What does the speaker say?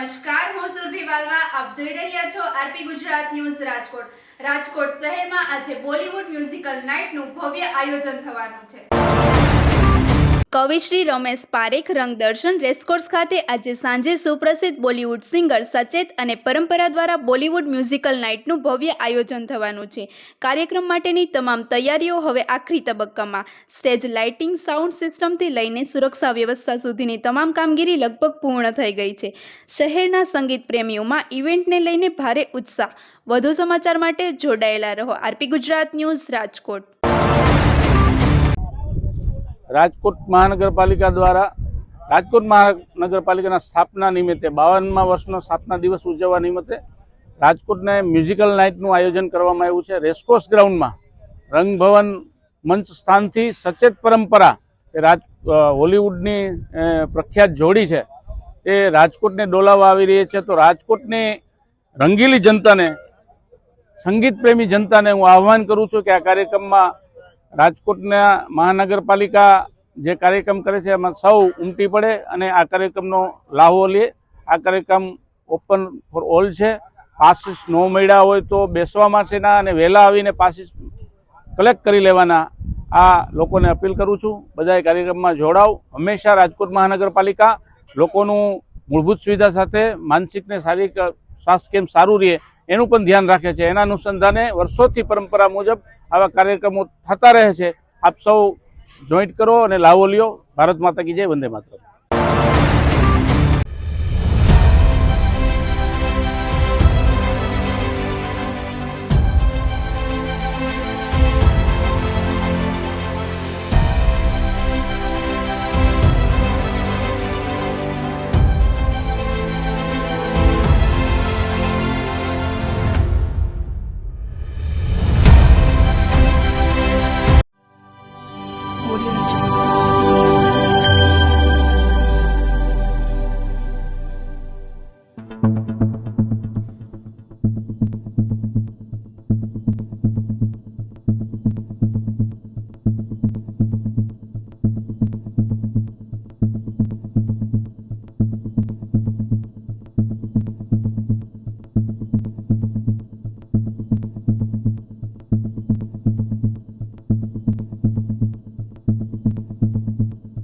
નમસ્કાર, હું સુરભી વાલવા, આપ જોઈ રહ્યા છો આરપી ગુજરાત ન્યૂઝ રાજકોટ. રાજકોટ શહેરમાં આજે બોલિવૂડ મ્યુઝિકલ નાઇટનું ભવ્ય આયોજન થવાનું છે. કવિશ્રી રમેશ પારેખ રંગદર્શન રેસકોર્સ ખાતે આજે સાંજે સુપ્રસિદ્ધ બોલિવૂડ સિંગર સચેત અને પરંપરા દ્વારા બોલિવૂડ મ્યુઝિકલ નાઇટનું ભવ્ય આયોજન થવાનું છે. કાર્યક્રમ માટેની તમામ તૈયારીઓ હવે આખરી તબક્કામાં. સ્ટેજ લાઇટિંગ, સાઉન્ડ સિસ્ટમથી લઈને સુરક્ષા વ્યવસ્થા સુધીની તમામ કામગીરી લગભગ પૂર્ણ થઈ ગઈ છે. શહેરના સંગીત પ્રેમીઓમાં ઇવેન્ટને લઈને ભારે ઉત્સાહ. વધુ સમાચાર માટે જોડાયેલા રહો. RP Gujarat news Rajkot. Rajkot મહાનગરપાલિકા દ્વારા, રાજકોટ મહાનગરપાલિકાના સ્થાપના નિમિત્તે, બાવનમાં વર્ષનો સ્થાપના દિવસ ઉજવવા નિમિત્તે રાજકોટને મ્યુઝિકલ નાઇટનું આયોજન કરવામાં આવ્યું છે. રેસકોર્સ ગ્રાઉન્ડમાં રંગભવન મંચ સ્થાનથી સચેત પરંપરા એ રાજ હોલિવૂડની પ્રખ્યાત જોડી છે. એ રાજકોટને ડોલાવવા આવી રહી છે. તો રાજકોટની રંગીલી જનતાને સંગીત પ્રેમી જનતાને હું આહ્વાન કરું છું કે આ કાર્યક્રમમાં રાજકોટના મહાનગરપાલિકા જે કાર્યક્રમ કરે છે, એમાં સૌ ઉમટી પડે અને આ કાર્યક્રમનો લાહવો લે. આ કાર્યક્રમ ઓપન ફોર ઓલ છે. પાસીસ ન મળ્યા હોય તો બેસવા માટેના અને વહેલા આવીને પાસીસ કલેક્ટ કરી લેવાના. આ લોકોને અપીલ કરું છું. બધાએ કાર્યક્રમમાં જોડાવ. હંમેશા રાજકોટ મહાનગરપાલિકા લોકોનું મૂળભૂત સુવિધા સાથે માનસિકને શારીરિક સ્વાસ્થ્ય કેમ સારું રહે એનું પણ ધ્યાન રાખે છે. એના અનુસંધાને વર્ષોથી પરંપરા મુજબ આવા કાર્યક્રમો થતા રહે છે. આપ સૌ જોઈન્ટ કરો અને લાવો લ્યો. ભારત માતા કી જય, વંદે માતરમ.